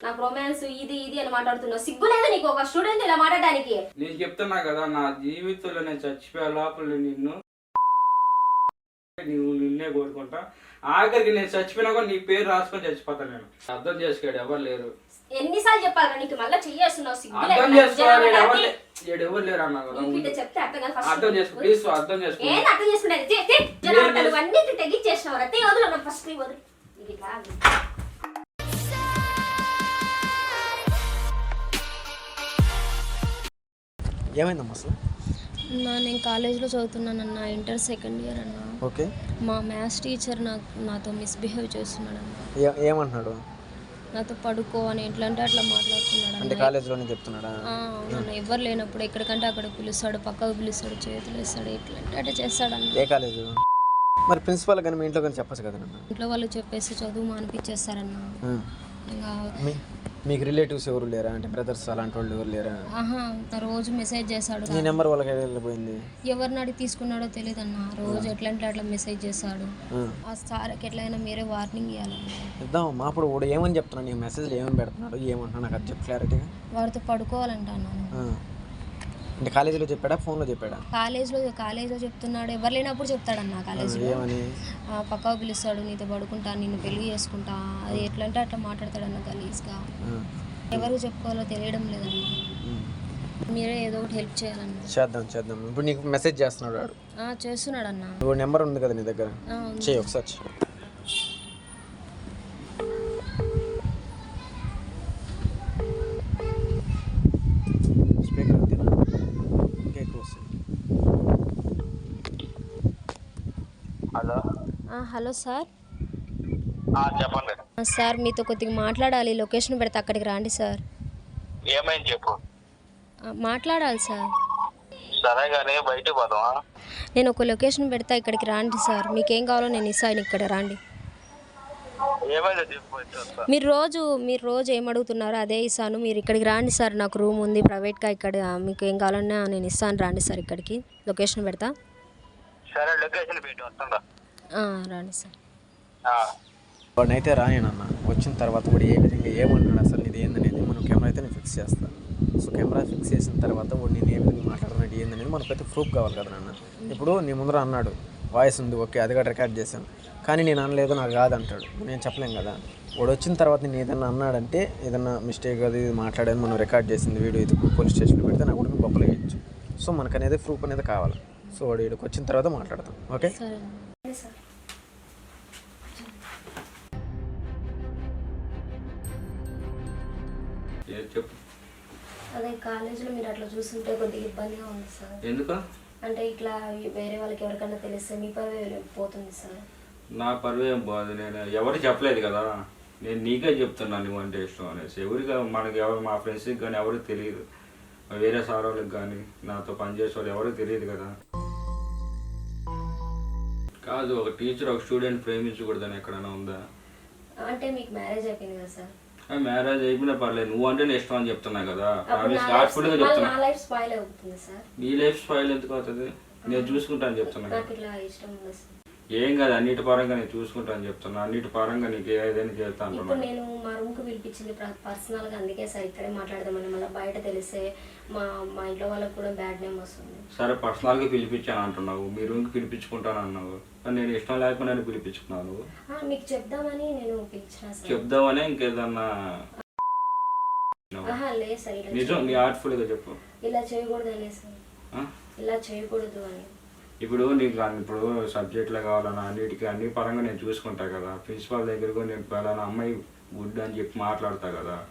నాకు రొమాన్స్ ఇది ఇది అని మాట్లాడుతున్నావు. సిగ్గు లేదు నీకు ఒక స్టూడెంట్ ఇలా మాట్లాడడానికి? నేను చెప్తున్నా కదా నా జీవితంలో నేను చచ్చిపోయే లోపల నిన్ను నువ్వు నిన్నే కోరుకుంటా. ఆఖరికి నేను చచ్చిపోయినా కూడా నీ పేరు రాసుకొని చచ్చిపోతాను నేను. అర్థం చేసుకోడు ఎవరు లేరు. ఎన్నిసార్లు చెప్పాలి నీకు? మళ్ళీ చెయ్యేస్తున్నావు అర్థం చేసుకోవాలి ఎవరు జనానికి. లే- ఈడ ఎవరు లేరు అన్నా కదా నీకు చెప్తే అర్థం కాదు ఫస్ట్ అర్థం చేసుకో ప్లీజ్ అర్థం చేసుకో. ఏంది అర్థం చేసుకునేది తీ, తీ. జనాలు నువ్వు అన్నిటి తెగించేసినావు రా. తీ వదులు ఫస్ట్ వదులు. ఇది ఇట్లా ఏమైందమ్మా అసలు? నా నేను కాలేజ్లో చదువుతున్నానన్న ఇంటర్ సెకండ్ ఇయర్ అన్న. ఓకే. మా మ్యాథ్స్ టీచర్ నాకు నాతో మిస్బిహేవ్ చేస్తున్నాడు అన్న ఏమంటున్నాడు? నాతో పడుకో అని ఎట్లా అంటే అట్లా మాట్లాడుతున్నాడు అంటే కాలేజీలోనే చెప్తున్నాడా? ఆ, అవునన్న ఎవరు లేనప్పుడు ఎక్కడికంటే అక్కడ పిలుస్తాడు పక్కకు పిలుస్తాడు చేతులు వేస్తాడు ఎట్లా అంటే అట్లా చేస్తాడన్న. ఏ కాలేజు? మరి ప్రిన్సిపాల్ కానీ మీ ఇంట్లో కానీ చెప్పచ్చు కదా ఇంట్లో వాళ్ళు చెప్పేసి చదువు మానిపించేస్తారన్న. ఇంకా మీకు రిలేటివ్స్ ఎవరు లేరా? అంటే బ్రదర్స్ అలాంటి వాళ్ళు ఎవరు లేరా? ఆహా నా రోజు మెసేజ్ చేస్తాడు నీ నెంబర్ వాళ్ళకి వెళ్ళిపోయింది? ఎవరిని అడిగి తీసుకున్నాడో తెలియదన్న రోజు ఎట్లా అంటే అట్లా మెసేజ్ చేస్తాడు ఆ. సార్కి ఎట్లయినా మీరే వార్నింగ్ ఇవ్వాలన్న ఇద్దాం మా అప్పుడు వాడు ఏమని చెప్తున్నాడు? నీకు మెసేజ్లు ఏమని పెడుతున్నాడు? ఏమంటున్నాడు? నాకు అది చెప్పు క్లారిటీగా వాడితో పడుకోవాలంట అన్నాను. అంటే కాలేజీలో చెప్పాడా? ఫోన్లో చెప్పాడా? కాలేజ్లో కాలేజ్లో చెప్తున్నాడు. ఎవరు లేనప్పుడు చెప్తాడన్న కాలేజ్లో. ఏమని? ఆ, పక్కకు పిలుస్తాడు నీతో పడుకుంటా నిన్ను పెళ్ళి చేసుకుంటా. అది ఎట్లా అంటే అట్లా మాట్లాడతాడన్న గలీజ్గా. ఆ. ఎవరికి చెప్పుకోవాలో తెలియడం లేదన్న. మీరే ఏదో ఒకటి హెల్ప్ చేయాలన్న. చేద్దాం చేద్దాం. ఇప్పుడు నీకు మెసేజ్ చేస్తున్నాడు చేస్తున్నాడన్న. నువ్వు నెంబర్ ఉంది కదా నీ దగ్గర. చేయి ఒకసారి చెయ్. స్పీకర్ అంతేనా ఇంకా ఎక్కువ వస్తుంది హలో ఆ, హలో సార్. చెప్పండి. సార్ మీతో కొద్దిగా మాట్లాడాలి. లొకేషన్ పెడితే అక్కడికి రాండి సార్. ఏమైంది చెప్పు. మాట్లాడాలి సార్. సరే కానీ బయటికి పోదామా? నేను ఒక లొకేషన్ పెడతా ఇక్కడికి రాండి సార్. మీకేం కావాలో నేను ఇస్తాను ఇక్కడ రాండి. మీరు రోజు మీరు రోజు ఏం అడుగుతున్నారో అదే ఇస్తాను. మీరు ఇక్కడికి రాండి సార్. నాకు రూమ్ ఉంది ప్రైవేట్గా ఇక్కడ మీకు ఏం కావాలన్నా నేను ఇస్తాను. రాండి సార్ ఇక్కడికి. లొకేషన్ పెడతా. సరే లొకేషన్ పెట్టి వస్తుందా ఆ, రాండి సార్. ఆ, వాడినైతే రానేనన్న వచ్చిన తర్వాత వాడు ఏ విధంగా ఏమంటున్నాడు అసలు ఇది ఏందనేది మనం కెమెరా అయితే నేను ఫిక్స్ చేస్తాను సో కెమెరా ఫిక్స్ చేసిన తర్వాత వాడు నేను ఏ విధంగా మాట్లాడుతున్నాడు ఏందనేది మనకైతే ప్రూఫ్ కావాలి కదా నాన్న. ఇప్పుడు నీ ముందర అన్నాడు వాయిస్ ఉంది ఓకే అది కూడా రికార్డ్ చేశాను. కానీ నేను అనలేదు నాకు కాదు అంటాడు నేను చెప్పలేం కదా. వాడు వచ్చిన తర్వాత నేను ఏదన్నా అన్నాడంటే ఏదన్నా మిస్టేక్ అది ఇది మాట్లాడాను మనం రికార్డ్ చేసింది వీడియో ఇది పోలీస్ స్టేషన్లో పెడితే నాకు కూడా గొప్పలు వేయచ్చు సో మనకు అనేది ప్రూఫ్ అనేది కావాలి. సో వాడు ఇక్కడికి వచ్చిన తర్వాత మాట్లాడతాం. ఓకే? సరే ఏది చెప్పు? అదే కాలేజీలో మీరు అట్లా చూస్తుంటే కొద్దిగా ఇబ్బందిగా ఉంది సార్ ఎందుకు? అంటే ఇట్లా వేరే వాళ్ళకి ఎవరికైనా తెలిస్తే మీ పని పోతుంది సార్ నా పరువేం బాగుంది నేను ఎవరు చెప్పలేదు కదా. నేను నీకే చెప్తున్నాను నువ్వు అంటే ఇష్టం అనేసి. ఎవరికి మనకి ఎవరు మా ఫ్రెండ్స్కి కానీ ఎవరికి తెలియదు. వేరే సార్ వాళ్ళకి కానీ నాతో పనిచేసే వాళ్ళు ఎవరికి తెలియదు కదా. కాదు ఒక టీచర్ ఒక స్టూడెంట్ ప్రేమించకూడదని ఎక్కడైనా ఉందా? అంటే మీకు మ్యారేజ్ అయిపోయింది కదా సార్. మ్యారేజ్ అయిపోయినా పర్లేదు. నువ్వు అంటే నేను ఇష్టం అని చెప్తున్నా కదా. ఫుడ్గా మళ్ళీ చెప్తున్నా. నా లైఫ్ స్పాయిల్ అవుతుంది సార్. నీ లైఫ్ స్పాయిల్ ఎందుకు అవుతుంది? నేను చూసుకుంటాను చెప్తున్నా నాకు ఇట్లా ఇష్టం ఉండదు సార్. ఏం కాదు అన్నిటి పరంగా నేను చూసుకుంటాను చెప్తున్నా. అన్నిటి పరంగా నీకు ఏదైనా చేస్తాను ఇప్పుడు నేను మా రూమ్కు పిలిపించింది పర్సనల్గా అందుకే సార్ ఇక్కడే మాట్లాడదామని. మళ్ళీ బయట తెలిస్తే మా మా ఇంట్లో వాళ్ళకి కూడా బ్యాడ్ నేమ్ వస్తుంది. సరే పర్సనల్గా పిలిపించాను అంటున్నావు. మీ రూమ్కి పిలిపించుకుంటాను అన్నావు. నేను ఇష్టం లేకుండా నేను పిలిపించుకున్నాను మీకు చెప్దామని నేను పిలిచిన చెప్దామనే ఇంకేదన్నా నిజం నీ చేయకూడదు. ఆర్ట్ఫుల్గా చెప్పు. ఇలా చేయకూడదు అనే సార్. ఆ? ఇలా చేయకూడదు అని. ఇప్పుడు నీకు ఇప్పుడు సబ్జెక్టులు కావాలన్నా అన్నిటికీ అన్ని పరంగా నేను చూసుకుంటా కదా. ప్రిన్సిపాల్ దగ్గర కూడా నేను పలానా అమ్మాయి గుడ్ అని చెప్పి మాట్లాడతా కదా.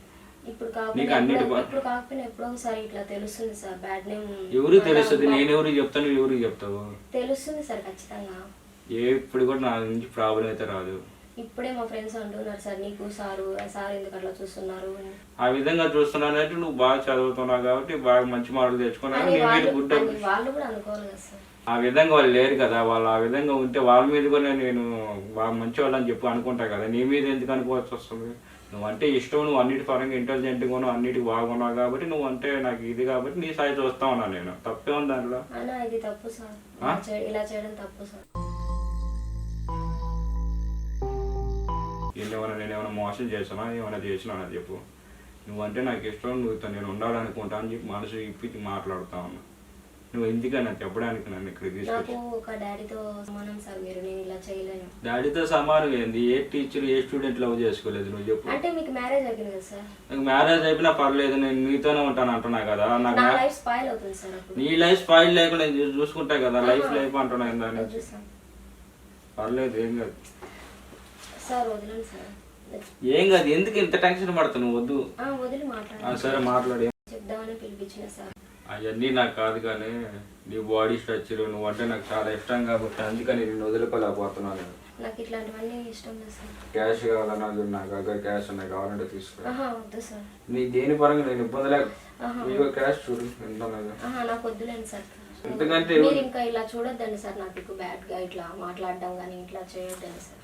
ఇప్పుడు కాకపోయినా ఎప్పుడో- ఇట్లా తెలుస్తుంది సార్ బ్యాడ్ నేమ్ ఎవరికి తెలుస్తుంది? నేను ఎవరికి చెప్తాను ఎవరికి చెప్తావు? తెలుస్తుంది సార్ ఖచ్చితంగా. ఏ ఇప్పుడు కూడా నా నుంచి ప్రాబ్లం అయితే రాదు. ఇప్పుడే మా ఫ్రెండ్స్ అంటున్నారు సార్ నీకు సారు సార్ ఎందుకు అట్లా చూస్తున్నారు? అని. ఆ విధంగా చూస్తున్నానంటే నువ్వు బాగా చదువుతున్నావు కాబట్టి బాగా మంచి మార్కులు తెచ్చుకున్నావు అని నీ మీద వాళ్ళు గుడ్ అని వాళ్ళు కూడా అనుకోవాలి కదా సార్. ఆ విధంగా వాళ్ళు లేరు కదా వాళ్ళు ఆ విధంగా ఉంటే వాళ్ళ మీద కూడా నేను బాగా మంచి వాళ్ళని చెప్పి అనుకుంటా కదా నీ మీద ఎందుకు అనుకోవాల్సి వస్తుంది? నువ్వు అంటే ఇష్టం నువ్వు అన్నిటి పరంగా ఇంటెలిజెంట్గా ఉన్నావు అన్నిటికి బాగున్నావు కాబట్టి నువ్వు అంటే నాకు ఇది కాబట్టి నీ సాయి చూస్తా ఉన్నా నేను. తప్పే ఉంది దాంట్లో? అన్న ఇది తప్పు సార్. ఇలా చేయడం తప్పు సార్. ఏమైనా నేను ఏమైనా మోసం చేసానా ఏమైనా చేసినా చెప్పు. నువ్వంటే నాకు ఇష్టం నువ్వుతో నేను ఉండాలనుకుంటా అని చెప్పి మనసు ఇప్పి మాట్లాడుతా ఉన్నా. నువ్వు ఎందుకన్నా చెప్పడానికి నన్ను ఇక్కడ తీసుకొచ్చి డాడీతో సమానం ఏంది? ఏ టీచర్ ఏ స్టూడెంట్ లవ్ చేసుకోలేదు నువ్వు చెప్పు. అంటే మీకు మ్యారేజ్ అయిపోయింది సార్? నాకు మ్యారేజ్ అయిపోయినా పర్లేదు నేను నీతోనే ఉంటాను అంటున్నా కదా. నాకు లైఫ్ స్పాయిల్ అవుతుంది సార్ నీ లైఫ్ స్పాయిల్ లేకుండా చూసుకుంటా కదా లైఫ్ లైఫ్ అంటున్నా పర్లేదు ఏం కాదు. సార్ వదలండి సార్. ఏం కాదు ఎందుకు ఇంత టెన్షన్ పడతావు? నువ్వు వద్దు. ఆ, వదిలి ఆ, మాట్లాడండి సరే మాట్లాడే. చెప్దామని పిలిపించిన సార్. అవన్నీ నాకు కాదు కానీ నీ బాడీ స్ట్రక్చర్ నువ్వు అంటే నాకు చాలా ఇష్టం కాబట్టి అందుకని నేను వదులుకోలేకపోతున్నాను. నాకు ఇట్లాంటివన్నీ ఇష్టం లేదు సార్. క్యాష్ కావాలా నాకు నా దగ్గర క్యాష్ ఉన్నాయి కావాలంటే తీసుకో. ఆహా వద్దు సార్. నీ దేని పరంగా నేను ఇబ్బంది లేక. ఆహా. ఇగో క్యాష్ చూడు ఎంత ఉన్నదో. ఆహా నాకు వద్దులేండి సార్. ఎందుకంటే మీరు ఇంకా ఇలా చూడొద్దండి సార్ నాకు బ్యాడ్గా ఇట్లా మాట్లాడడం కానీ ఇట్లా చేయొద్దండి సార్.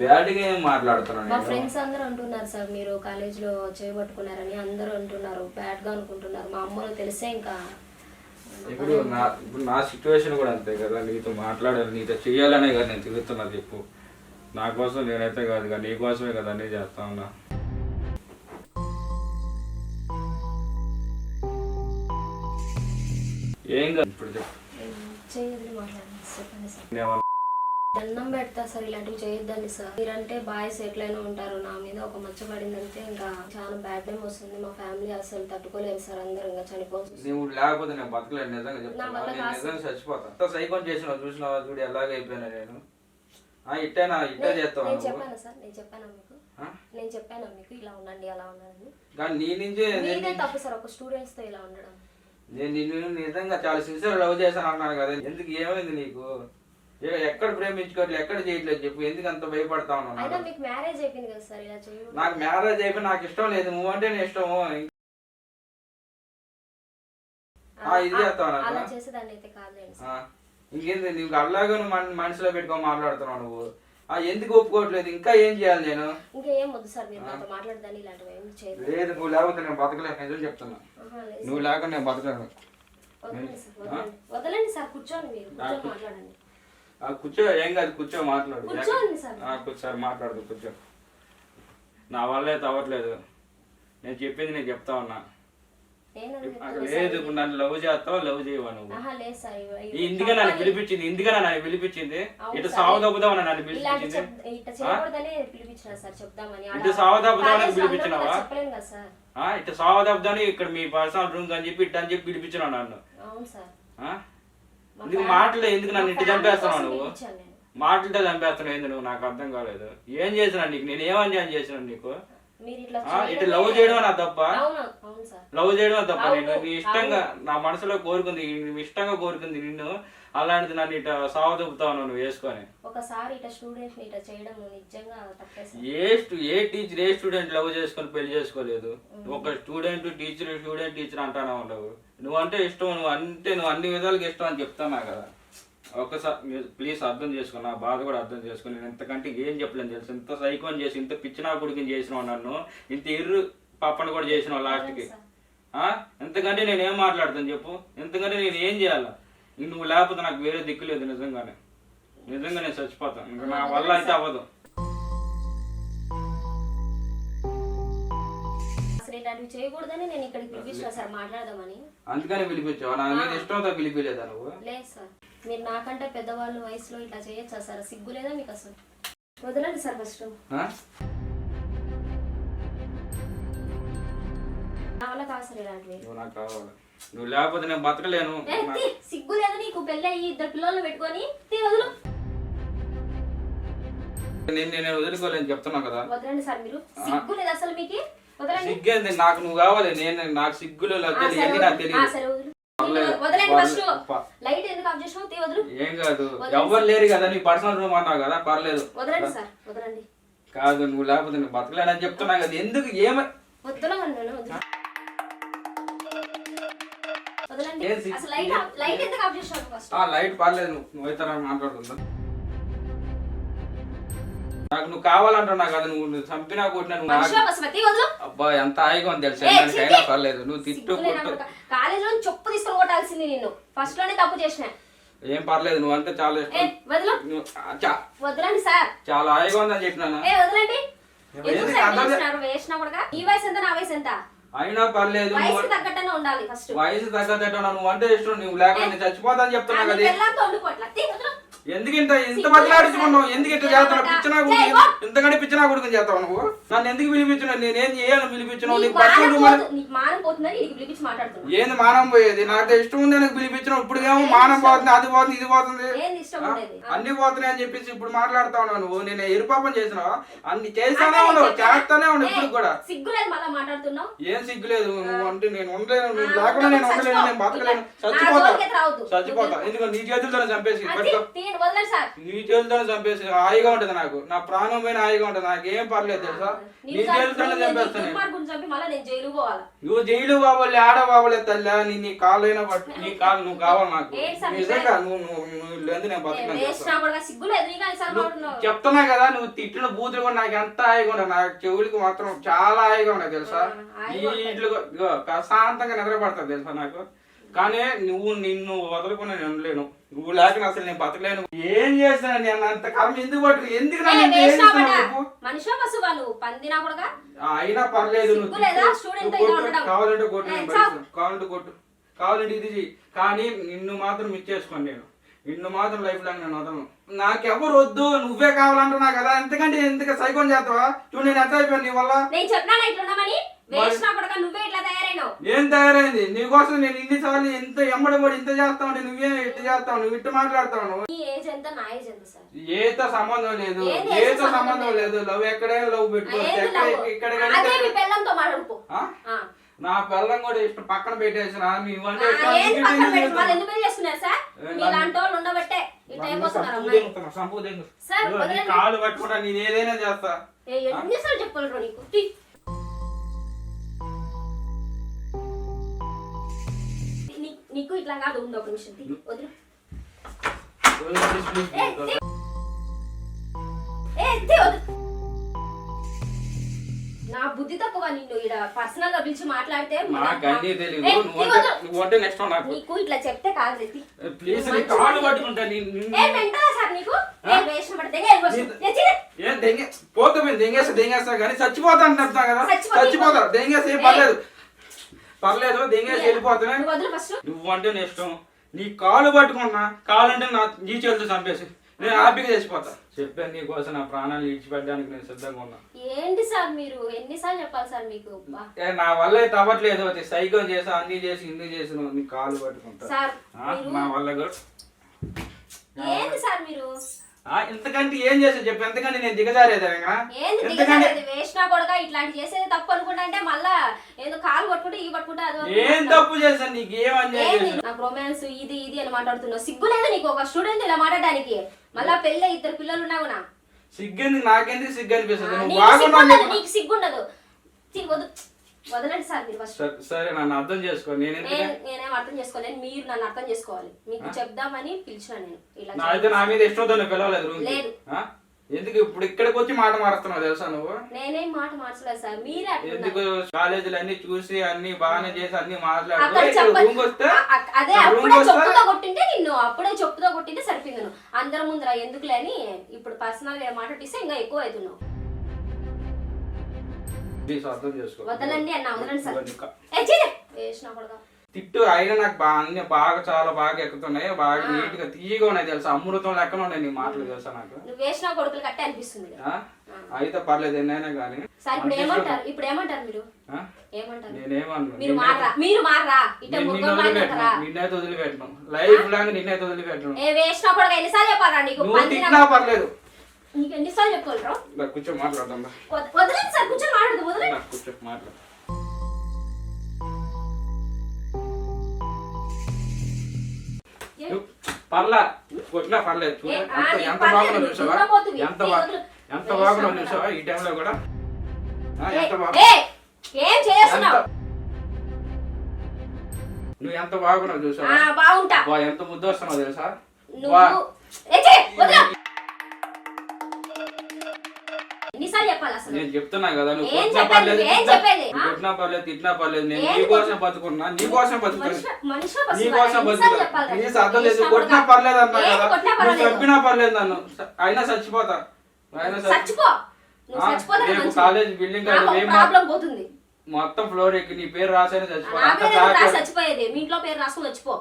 బ్యాడ్గా ఏం మాట్లాడుతున్నాను మా ఫ్రెండ్స్ అందరూ అంటున్నారు సార్ మీరు కాలేజీలో చేయబట్టుకున్నారని అందరూ అంటున్నారు బ్యాడ్గా అనుకుంటున్నారు మా అమ్మలో తెలిసే ఇంకా. ఇప్పుడు నా ఇప్పుడు నా సిచ్యువేషన్ కూడా అంతే కదా నీతో మాట్లాడాలి నీతో చేయాలనే కదా నేను తిరుగుతున్నా చెప్పు. నా కోసం నేనైతే కాదు కదా నీ కోసమే కదా అన్నీ చేస్తా ఉన్నా. ఏం కాదు ఇప్పుడు చెప్పు. మాట్లాడండి. చెప్పండి సార్. దండం పెడతా సార్ ఇలాంటివి చేయొద్దండి సార్. మీరంటే బాయ్స్ ఎట్లయినా ఉంటారు నా మీద ఒక మచ్చ పడిందంటే ఇంకా చాలా బ్యాడ్ టైం వస్తుంది. మా ఫ్యామిలీ అసలు తట్టుకోలేరు సార్ అందరూ ఇంకా చనిపోవచ్చు. నువ్వు లేకపోతే నేను బతకలేను నిజంగా నేను సైకోన్ చేసిన చూసినావా చూడు ఎలాగ అయిపోయినా నేను. ఆ, ఇట్టేనా ఇట్టే చేస్తావా నేను నువ్వు? చెప్పాను సార్? నేను చెప్పాను మీకు? నేను చెప్పాను మీకు? ఇలా ఉండండి అలా ఉండండి. కానీ నీ నుంచే నేను- మీదే తప్పు సార్ ఒక స్టూడెంట్స్తో ఇలా ఉండడం. నేను నిన్ను నిజంగా చాలా సిన్సియర్ లవ్ చేశాను అన్నాను కదా. ఎందుకు ఏమైంది నీకు? ఇక ఎక్కడ ప్రేమించుకోవట్లేదు ఎక్కడ చేయట్లేదు చెప్పు. ఎందుకు అంత భయపడతా అయినా నాకు? మీకు మ్యారేజ్ అయిపోయింది కదా సార్ ఇలా చేయడం? నాకు మ్యారేజ్ అయిపోయి నాకు ఇష్టం లేదు. నువ్వు అంటే నేను ఇష్టము ఆ, ఇది చేస్తావా నాకు? అలా చేసేదాన్ని అయితే కాదులేండి సార్. ఆ, ఇంకేంది? నీకు అలాగే నువ్వు మన మనసులో పెట్టుకొని మాట్లాడుతున్నావు నువ్వు. ఆ, ఎందుకు ఒప్పుకోవట్లేదు? ఇంకా ఏం చేయాలి నేను? ఇంకా ఏం వద్దు సార్ మీరు నాతో మాట్లాడదాన్ని ఇలాంటివి ఏం చేయదు లేదు నువ్వు లేకపోతే నేను బతకలేను నిజం చెప్తున్నా. ఆహా, లేదు నువ్వు లేకుండా నేను బతకలేను. వదలండి సార్ వదలండి. వదలండి సార్ కూర్చోండి మీరు. కూర్చొని మాట్లాడండి. కూర్చో ఏం కాదు కూర్చో మాట్లాడు. కూర్చోండి సార్. ఆ, కూర్చో నా వల్ల అయితే అవ్వట్లేదు. నేను చెప్పింది నేను చెప్తా ఉన్నా. లేదు. ఇప్పుడు నన్ను లవ్ చేస్తావా లవ్ చేయవా నువ్వు? ఇందుకే నన్ను పిలిపించింది ఇందుకే నన్ను పిలిపించింది. ఇటు. సావదబ్బుదామని నన్ను పిలిపించింది? ఇటు కాలేజీలో అందరూ పిలిపించినావా? ఇటు సావదబ్బుదాని ఇక్కడ మీ పర్సనల్ రూమ్ అని చెప్పి ఇట్ట అని చెప్పి పిలిపించినావు నన్ను. ఫ్యామిలీ- మాటలు ఎందుకు నన్ను ఇంటి చంపేస్తున్నావు నువ్వు. మాటలతో చంపేస్తున్నావు ఏంది నువ్వు? నాకు అర్థం కాలేదు. ఏం చేసినా నీకు? నేను ఏమని చేసినా నీకు? మీరు ఇట్లా ఆ, ఇటు లవ్ చేయడం నా తప్ప? లవ్ చేయడం తప్ప? నేను నీ ఇష్టంగా నా మనసులో కోరుకుంది ఇష్టంగా కోరుకుంది నిన్ను. అలాంటిది నన్ను ఇట సావదొప్పుతావు నువ్వు వేసుకొని. ఒకసారి ఇట్లా స్టూడెంట్స్ని ఇట్లా చేయడం నిజంగా ఏ ఏ టీచర్ ఏ స్టూడెంట్ లవ్ చేసుకొని పెళ్ళి చేసుకోలేదు? ఒక స్టూడెంట్ టీచర్ స్టూడెంట్ టీచర్ అంటానే ఉండవు. నువ్వంటే ఇష్టం నువ్వు అంటే నువ్వు అన్ని విధాలుగా ఇష్టం అని చెప్తానా కదా. ఒకసారి ప్లీజ్ అర్థం చేసుకుని నా బాధ కూడా అర్థం చేసుకుని నేను ఎంతకంటే ఏం చెప్పలేను తెలుసు? ఇంత సైకోని చేసి ఇంత పిచ్చినా కొడుకుని చేసినావు నన్ను ఇంత ఇర్రు పాపను కూడా చేసినావు లాస్ట్కి? ఎంతకంటే నేను ఏం మాట్లాడతాను చెప్పు? ఎంతకంటే నేను ఏం చేయాలా? నువ్వు లేకపోతే నాకు వేరే దిక్కు లేదు నిజంగానే. నిజంగా నేను చచ్చిపోతాను ఇంకా నా వల్ల అయితే అవ్వదు. ఇలాంటివి చేయకూడదని నేను ఇక్కడికి పిలిపించిన సార్ మాట్లాడదామని. అందుకని పిలిపించావు? నా మీద ఇష్టంతో పిలిపిలేదా నువ్వు? లేదు సార్. మీరు నాకంటే పెద్దవాళ్ళు వయసులో ఇట్లా చేయొచ్చా సార్? సిగ్గు లేదా మీకు అసలు? వదలండి సార్ ఫస్ట్. కాదు సార్ ఇలాంటివి. నాకు కావాలి. నువ్వు లేకపోతే నేను బతకలేను. సిగ్గు లేదా నీకు. పెళ్ళి ఇద్దరు పిల్లల్ని పెట్టుకొని వదులు. నేను నేను వదులుకోలేను చెప్తున్నా కదా. వదలండి సార్ మీరు. సిగ్గు లేదా అసలు మీకు. వదలండి. సిగ్గేంది నాకు నువ్వు కావాలి నేను నాకు సిగ్గులు తెలియదు నాకు తెలియదు. ఏం కాదు ఎవ్వరు లేరు కదా నీ పర్సనల్ రూమ్ అన్నావు కదా పర్లేదు. కాదు నువ్వు లేకపోతే నేను బతకలేనని చెప్తున్నా కదా ఎందుకు ఏమ లైట్ పర్లేదు నువ్వు నువ్వైతే మాట్లాడుతుందా నాకు నువ్వు కావాలంటున్నా కదా నువ్వు నువ్వు చంపినా కొట్టినా నువ్వు నాకు అబ్బా ఎంత హాయిగా ఉంది తెలుసా? దానికైనా. పర్లేదు. నువ్వు తిట్టు కొట్టు. కాలేజీలో చెప్పు తీసుకొని కొట్టాల్సింది నిన్ను. ఫస్ట్లోనే తప్పు చేసిన. ఏం పర్లేదు నువ్వు అంటే చాలా వదలండి సార్. చాలా హాయిగా ఉందని చెప్పినాను? ఏ వదలండి. వేసినా కూడా ఈ వయసు ఎంత నా వయసు ఎంత? అయినా పర్లేదు తగ్గట్టనే ఉండాలి ఫస్ట్ వయసు తగ్గదట నువ్వు అంటే ఇష్టం నువ్వు లేకుండా నేను చచ్చిపోతా అని చెప్తున్నా కదా. ఎందుకు ఇంత ఇంత బదిలాడుచుకున్నావు ఎందుకు ఇట్లా చేస్తున్నావు? పిచ్చినా కొడుకు ఇంతకంటే పిచ్చినా కొడుకుని చేస్తావు నువ్వు? నన్ను ఎందుకు పిలిపించినావు? నేనేం చేయాలని పిలిపించినావు? నీకు మాట్లాడుతున్నా ఏంది మానం పోయేది? నాకు ఇష్టం ఉంది నాకు పిలిపించినావు. ఇప్పుడు ఏమో మానం పోతుంది అది పోతుంది ఇది పోతుంది. అన్ని పోతున్నాయి అని చెప్పేసి ఇప్పుడు మాట్లాడుతా ఉన్నావు నువ్వు నేను ఎరుపాపం చేసినావా? అన్ని చేస్తానే ఉండవు చెప్పా. చేస్తానే ఉండవు ఇప్పుడు కూడా. ఏం సిగ్గులేదు నువ్వు అంటే నేను ఉండలేను నువ్వు లేకుండా నేను. ఉండలేను నేను బతకలేను చచ్చిపోతా. చచ్చిపోతా. ఎందుకంటే నీ చేతులతోనే చంపేసి వదలండి సార్. నీ చేతులతోనే చంపేసి హాయిగా ఉంటుంది నాకు. నా ప్రాణం పైన హాయిగా ఉంటుంది. నాకు ఏం పర్లేదు తెలుసా? నీ నీకు చంపేస్తాను నువ్వు జైలు బాబోలే ఆడ బాబోలే తల్లి. నీ నీ కాళ్ళైనా పట్టు నీ కాళ్ళు నువ్వు కావాలి నాకు. నిజంగా నువ్వు నువ్వు లేదు నేను బతకను వేసినా కూడా సిగ్గులేదు నీకు అని సార్ మాట్లాడుతున్నావు చెప్తున్నా కదా నువ్వు తిట్టిన బూతులు కూడా నాకు ఎంత హాయిగా ఉండదు నాకు చెవులకి మాత్రం చాలా హాయిగా ఉండదు తెలుసా? ఈ ఉంటాయి. ఇట్లు ప్రశాంతంగా నిద్రపడుతుంది తెలుసా నాకు? కానీ నువ్వు నిన్ను వదలకుండా నేను ఉండలేను. నువ్వు లేక అసలు నేను బతకలేను. ఏం చేస్తాను నేను అంత కర్మ ఎందుకు పట్టు? ఎందుకు? మనిషి పశువా నువ్వు? పందినా కూడా అయినా పర్లేదు నువ్వు. కావాలంటే కొట్టు. కావాలంటే కొట్టు. కావాలంటే ఇది చెయ్యి. కానీ నిన్ను మాత్రం ఇచ్చేసుకోను నేను. నిన్ను మాత్రం లైఫ్ లాంగ్ నేను వదలను. నాకెవరు వద్దు. నువ్వే కావాలంటున్నా కదా. ఎందుకంటే ఎందుకు సైకోన్ చేస్తావా? చూడు నేను ఎట్లా అయిపోయాను నీ వల్ల? నేను చెప్పినా నువ్వే ఇట్లా తయారైనావు. ఏం తయారైంది? నీకోసం నేను ఇన్నిసార్లు ఇంత ఎమ్మడి పడి ఇంత చేస్తా ఉంటే నువ్వే ఇట్ట చేస్తావు నువ్వు ఇట్టు మాట్లాడతావు నువ్వు నీ ఏజ్ ఎంత? నా ఏజ్ ఎంత సార్? ఏతో సంబంధం లేదు. ఏతో సంబంధం లేదు. లవ్ ఎక్కడే లవ్ పెట్టుకోవచ్చు? ఇక్కడ అదే మీ మాట్లాడుకో. నా పిల్లం కూడా ఇష్టం. పక్కన పెట్టేసిన నువ్వంటే ఆ, ఎట్లా ఏంది నీకు పక్కన తెలియదు. పెట్టి వాళ్ళు నీకు ఇట్లా కాదు ఉంది ఒక నిమిషం. వదిలు. నా బుద్ధి తక్కువ నిన్ను ఇక్కడ పర్సనల్గా పిలిచి మాట్లాడితే నాకు తెలియదు నెక్స్ట్ ఇట్లా చెప్తే కాదు తీ. ప్లీజ్ నీ మంచి కాళ్ళు వాడిని. పట్టుకుంటా నీ- నిన్ను- ఏ మెంటలా సార్ నీకు? ఏ వేషం పడితే ఏ దెంగే పోతే మేము దెంగేస్తా దెంగేస్తా కానీ చచ్చిపోతా అంటే చెప్తా కదా చచ్చిపో, చచ్చిపోతా దెంగేస్తే ఏ. పర్లేదు పర్లేదు దెంగేసి వెళ్ళిపోతున్నా. నువ్వు వదిలు ఫస్ట్. నువ్వు అంటే నీ ఇష్టం. నీ కాలు పట్టుకున్నా కాలంటే నా నీ చేతులు చంపేసి. నేను హ్యాపీగా చేసిపోతా. చెప్పాను నీ కోసం నా ప్రాణాలు ఇచ్చిపెట్టడానికి నేను సిద్ధంగా ఉన్నా. ఏంటి సార్ మీరు? ఎన్నిసార్లు చెప్పాలి సార్ మీకు. ఏ, నా వల్ల అయితే అవ్వట్లేదు. వచ్చి సైకిల్ చేసా అన్ని చేసి ఇన్ని చేసి నువ్వు నీ కాలు పట్టుకుంటా. సార్ ఆ, మీరు నా వల్ల కూడా ఏంటి సార్ మీరు? ఇంతకంటే ఏం చేసా చెప్పు. ఎంతకంటే నేను దిగజారేదా ఎంతకంటే వేసినా కూడా ఇట్లాంటి చేసేది తప్పు అనుకుంటా అంటే మళ్ళా ఏదో కాలు పట్టుకుంటే ఈ పట్టుకుంటే అది ఏం తప్పు చేశాను నీకు ఏం అన్యాయం ఏంది చేశాను నాకు రొమాన్స్ ఇది ఇది అని మాట్లాడుతున్నావు. సిగ్గు లేదు నీకు ఒక స్టూడెంట్ ఇలా మాట్లాడడానికి. మళ్ళా పెళ్ళి ఇద్దరు పిల్లలు ఉన్నావు నా సిగ్గెందుకు? నాకెందుకు సిగ్గు అనిపిస్తుంది? నీకు సిగ్గు సిగ్గు తీ, వద్దు. వదలండి సార్ మీరు ఫస్ట్ సరే- సరే నన్ను అర్థం చేసుకో. నేను నేను ఎందుకంటే నేనేం అర్థం చేసుకోలేను మీరు నన్ను అర్థం చేసుకోవాలి. మీకు చెప్దామని పిలిచిన నేను. ఇలా నా అయితే నా మీద ఇష్టంతో నువ్వు పిలవలేదు రూమ్ లేదు. ఎందుకు ఇప్పుడు ఇక్కడికి వచ్చి మాట మారుస్తున్నావు తెలుసా నువ్వు? నేనేం మాట మార్చలేదు సార్. మీరే ఎందుకు కాలేజీలు అన్ని చూసి అన్ని బాగానే చేసి అన్ని మాట్లాడు అక్కడ ఇక్కడ చెప్ప- రూమ్కి వస్తే? అ- అ- అదే అప్పుడే వస్తే? చెప్పుతో కొట్టింటే నిన్ను అప్పుడే చెప్పుతో కొట్టింటే సరిపోయింది నువ్వు. అందరి ముందర ఎందుకులే అని ఇప్పుడు పర్సనల్గా మాట్లాడిస్తే ఇంకా ఎక్కువ అవుతున్నావు. వదలండి అన్న వదలండి సార్. తిట్టు అయినా నాకు బాగా అన్ని బాగా చాలా బాగా ఎక్కుతున్నాయి. బాగా నీట్గా తీయగా ఉన్నాయి తెలుసా? అమృతం లెక్కన ఉన్నాయి నీ మాటలు తెలుసా నాకు? నువ్వు వేసిన కొడుకులు కట్టే అనిపిస్తుంది? అయితే పర్లేదు ఎన్నైనా కానీ ఇప్పుడు ఏమంటారు? ఇప్పుడు ఏమంటారు మీరు? నిన్నైతే వదిలిపెట్టను. లైఫ్ లాంగ్ నిన్నైతే వదిలిపెట్టను. నువ్వు తిట్టినా పర్లేదు. నీకు ఎన్నిసార్లు చెప్పుకోలేరు మాట్లాడదాం సార్ మాట్లాడదు మాట్లాడు పర్లా పర్లేదు చూడు ఎంత ఎంత చూసావా. ఎంత. చూసావా ఈ టైంలో కూడా? ఎంత ఏ, చేస్తున్నావు? నువ్వు ఎంత బాగున్నావు చూసావా? బాగుంటా. ఎంత ముద్దు వస్తున్నావు తెలుసా? నువ్వు ఎన్నిసార్లు చెప్పాలి అసలు. నేను చెప్తున్నా కదా నువ్వు ఏం కొట్టినా చెప్పేది? పర్లేదు ఏం తిట్టినా- చెప్పేది? నువ్వు ఆ? కొట్టినా పర్లేదు తిట్టినా పర్లేదు నేను నీ కోసం కొట్టు- బతుకున్నా నీ కోసం బతుకున్నా మనిషి- మనిషి నీ బస్సు కోసం ఎన్నిసార్లు బతుకుతా చెప్పాలి నీ కదా? అర్థం లేదు వేసినా కొట్టినా కూడా- పర్లేదు అన్నా ఏం కదా. కొట్టినా నువ్వు పర్వాలేదు. చంపినా పర్లేదు నన్ను. అయినా చచ్చిపోతా. అయినా చచ్చి- చచ్చిపో. నువ్వు ఆ, చచ్చిపోతే రేపు మంచిది. కాలేజ్ బిల్డింగ్ కాడ నాకు ఏం ప్రాబ్లం పోతుంది. మొత్తం ఫ్లోర్ ఎక్కి నీ పేరు రాసానే నా చచ్చిపోతా అంత పేరు ఎందుకు రాసి దాకా- చచ్చిపోయేది. మీ ఇంట్లో పేరు రాసుకుని చచ్చిపో.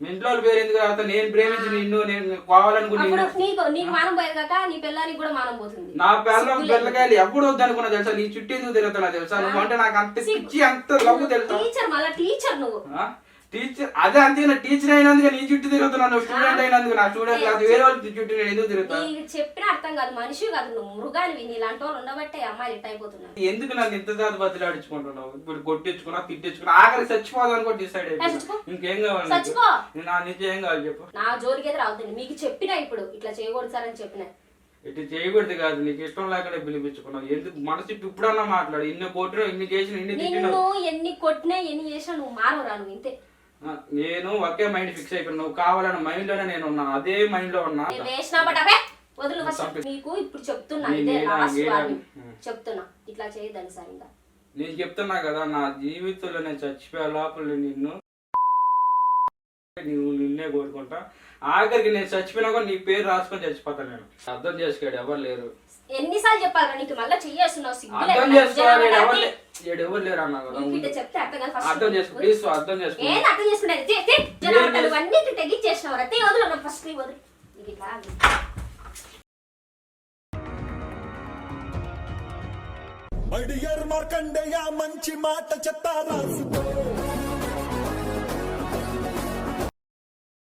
మీ ఇంట్లో వాళ్ళ పేరు ఎందుకు నేను ప్రేమించి నిన్ను నేను కావాలనుకుని అప్పుడు నిన్ను. నీకు నీకు మానం పోయేది కాక నీ పిల్లానికి కూడా మానం పోతుంది. నా పిల్లం. పిల్లకాయలు ఎప్పుడు వద్దనుకున్నా తెలుసా? నీ చుట్టూ ఎందుకు తిరుగుతున్నా తెలుసా? నువ్వు అంటే నాకు అంత పిచ్చి అంత లవ్ తెలుసా? టీచర్ మళ్ళా టీచర్ నువ్వు. టీచర్ అదే అంతే నా టీచర్ అయినందుకు నీ చుట్టూ తిరుగుతున్నాను స్టూడెంట్ అయినందుకు నా స్టూడెంట్ కాదు వేరే వాళ్ళ చుట్టూ నేను ఎందుకు తిరుగుతా నీకు చెప్పిన అర్థం కాదు మనిషి కాదు నువ్వు మృగానివి నీలాంటి వాళ్ళు ఉండబట్టే అమ్మాయిలు ఇట్ అయిపోతున్నారు. ఎందుకు నన్ను ఇంత దాది బతిలాడించుకుంటున్నావు? ఇప్పుడు కొట్టించుకున్నా తిట్టించుకున్నా ఆఖరి చచ్చిపోదాం కూడా డిసైడ్ ఏ, చచ్చిపో. అయిపోయి ఇంకేం కావాలి. నా నుంచి ఏం కావాలి చెప్పు. నా జోలికి రావద్దండి. మీకు చెప్పినా ఇప్పుడు ఇట్లా చేయకూడదు సార్ అని చెప్పిన. ఇటు చేయకూడదు కాదు నీకు ఇష్టం లేకుండా పిలిపించుకున్నావు. ఎందుకు? మనసు ఇప్పు ఇప్పుడన్నా మాట్లాడు. ఇన్ని కొట్టినా ఇన్ని చేసిన ఇన్ని ఎన్ని కొట్టినా ఎన్ని చేసినా నువ్వు మారవరా నువ్వు ఇంతే. నేను ఒకే మైండ్ ఫిక్స్ అయిపోయినా. నువ్వు కావాలని మైండ్లోనే నేను ఉన్నా. అదే మైండ్లో ఉన్నా. వదులు నీకు ఇప్పుడు చెప్తున్నా. ఇదే లాస్ట్ చెప్తున్నా. ఇట్లా సార్ ఇంకా నేను చెప్తున్నా కదా నా జీవితంలో నేను చచ్చిపోయే లోపల నిన్ను నువ్వు నిన్నే కోరుకుంటా. ఆఖరికి నేను చచ్చిపోయినా కూడా నీ పేరు రాసుకొని చచ్చిపోతాను నేను. అర్థం చేసుకోడు ఎవరు లేరు. ఎన్నిసార్లు చెప్పాలి నీకు? మళ్ళీ చెయ్యేస్తున్నావు ఎవరు లేరు అన్నా ఇట్లా చెప్తే అర్థం కాదు అర్థం ఫస్ట్ చేసుకో ప్లీజ్ అర్థం చేసుకో. ఏం అర్థం చేసుకునేది అన్ని తెగించేసినావు వదులు ఫస్ట్ వదులు. నీకు ఇట్లా అడియర్ మార్కండేయ మంచి మాట చెత్త రాసుకో